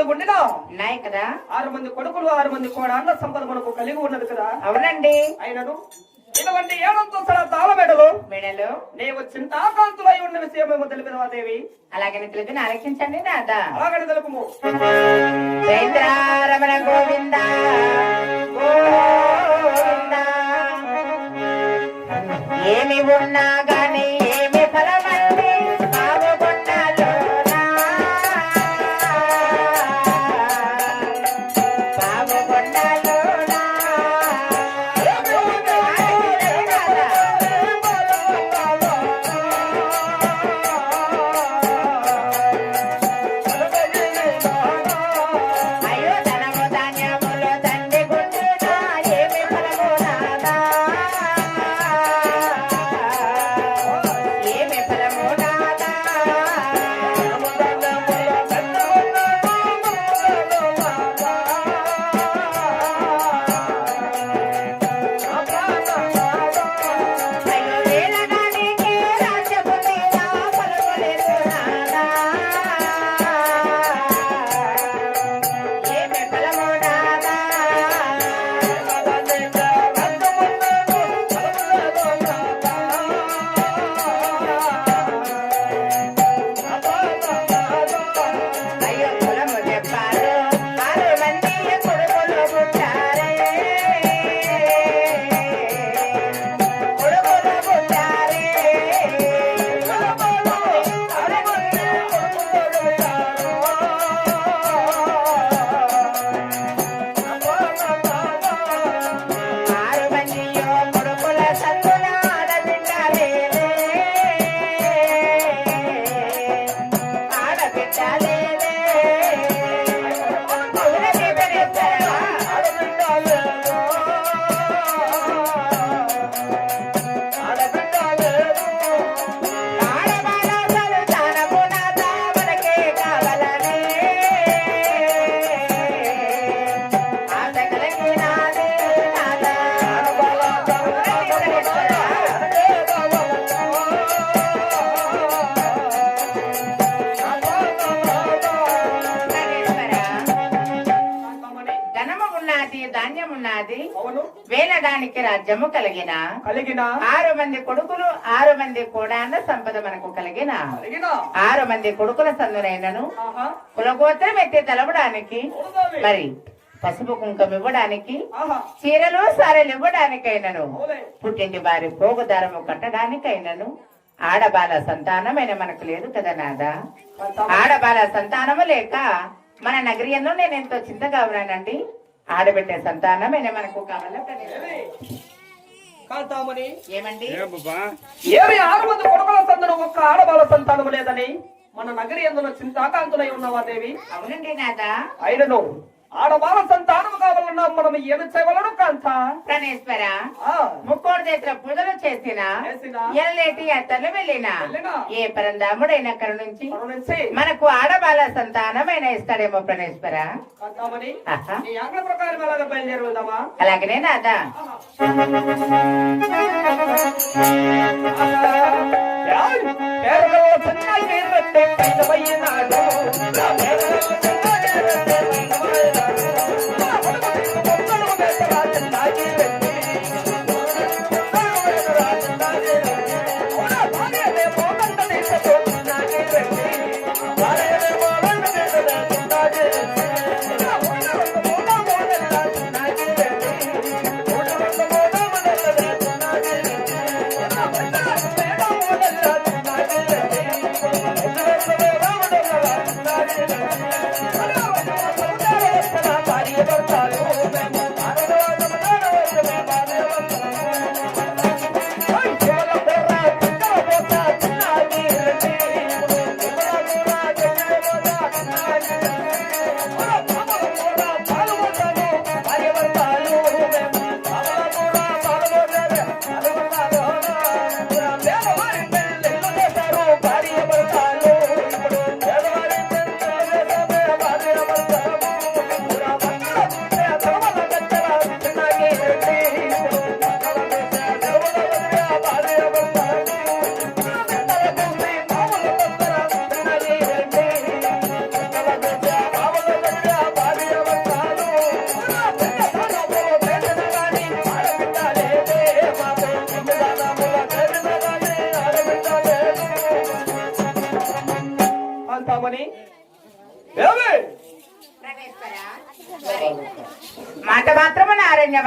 గుండిన ఉన్నాయి కదా. ఆరు మంది కొడుకులు ఆరు మంది కూడా అన్న సంపద మనకు కలిగి ఉన్నది కదా. అవునండి. అయినను ఇటువంటి ఏడంతస్తుల తాళమెడలు మెడలు. నీవు చింతాకాంతులై ఉన్న విషయమేమో తెలిపిన దేవి. అలాగని తెలిపి ఆలకించండి నాదా అలాగని తెలుపుము. చైత్రారమణ గోవింద. ఏమి ఉన్నా ధాన్యం ఉన్నది వేలడానికి రాజ్యము కలిగిన. కలిగిన. ఆరు మంది కొడుకులు ఆరు మంది కోడాన సంపద మనకు కలిగిన. ఆరు మంది కొడుకుల సందునైనను కులగోత్రం ఎత్తి తెలవడానికి. మరి పసుపు కుంకం ఇవ్వడానికి. చీరలు సారెలు ఇవ్వడానికైనను. పుట్టింటి వారి పోగుదారము కట్టడానికైనను. ఆడబాల సంతానమైన మనకు లేదు కదా నాదా? ఆడబాల సంతానము లేక మన నగరియంలో నేను ఎంతో చింతగా ఉన్నానండి. ఆడబిడ్డ సంతానమైన మనకు కావాలా ఏమండి? ఏమి ఆరు మంది కొడుకుల సంతానం ఒక్క ఆడబాల సంతానం లేదని మన నగరి ఎందులో చింతాకాంతులై ఉన్నవా దేవి? అవునండి నాదా. అయినను. ఆడబాల సంతానం కావాలన్నా మనం ఏమి చేయవలను కాంత. ప్రణేశ్వర ఆ, ముక్కోడు చేతుల పూజలు చేసిన చేసిన. ఎల్లేటి అత్తలు వెళ్ళిన. ఏ పరందాముడైన అక్కడ నుంచి మన నుంచి మనకు ఆడబాల సంతానమైన ఇస్తాడేమో ప్రణేశ్వర. కాంతామణి ఆహా. నీ ఆజ్ఞ ప్రకారం ఎలాగ బయలుదేరి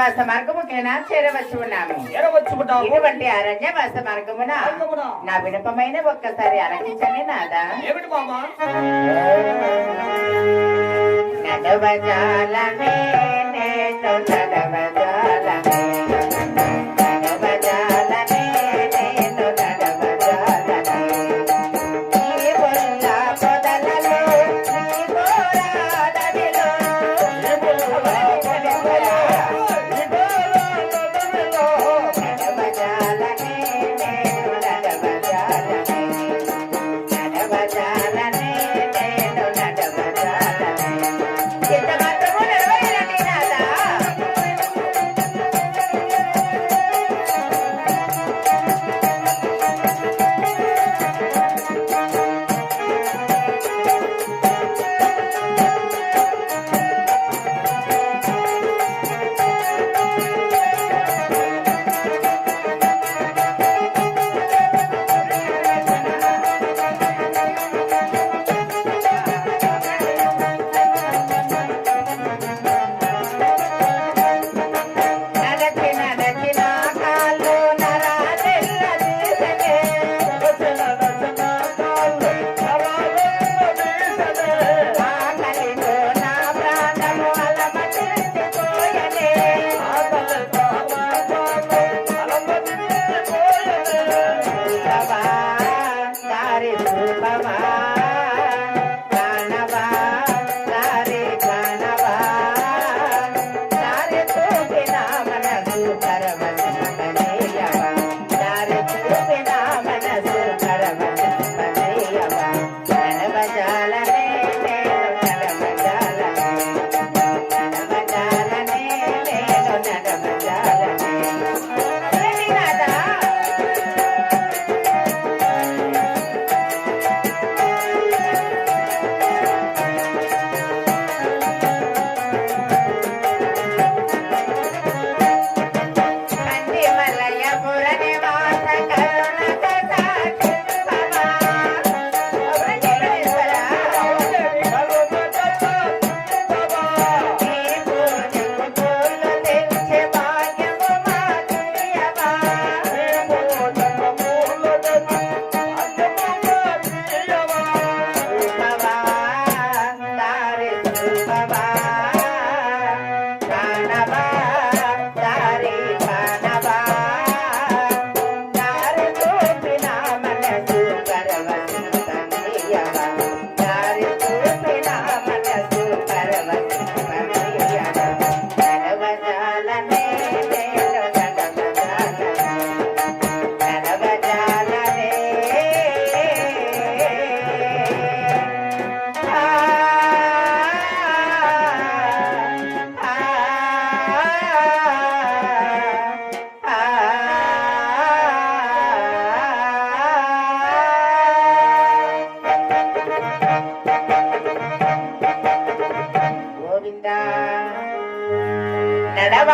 వాస మార్గముకైనా చేరవచ్చు ఇటువంటి అరణ్య వాస మార్గమున? నా వినపమైన ఒక్కసారి ఆలకించండి నాదా. నడవజాలమే నేతో నడవజాలమే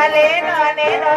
నేను నేను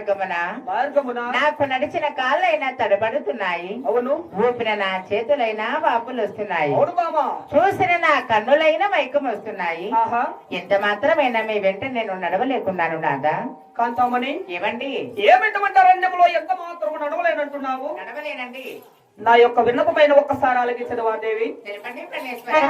మార్గమున? మార్గమున? నాకు నడిచిన కాళ్ళైనా తడబడుతున్నాయి. అవును. ఊపిన నా చేతులైనా వాపులు వస్తున్నాయి చూసిన నా కన్నులైన మైకం వస్తున్నాయి ఎంత మాత్రమైనా మీ వెంట నేను నడవలేకున్నాను నాదా? కాంతామణి. ఏమండి? ఏమిటమంటే అరణ్యంలో ఎంత మాత్రం నడవలేనంటున్నావు? నడవలేనండి. నా యొక్క విన్నపమైన ఒక్కసారి ఆలకించదవా దేవి తెలుపండి ప్రణేశ్వరి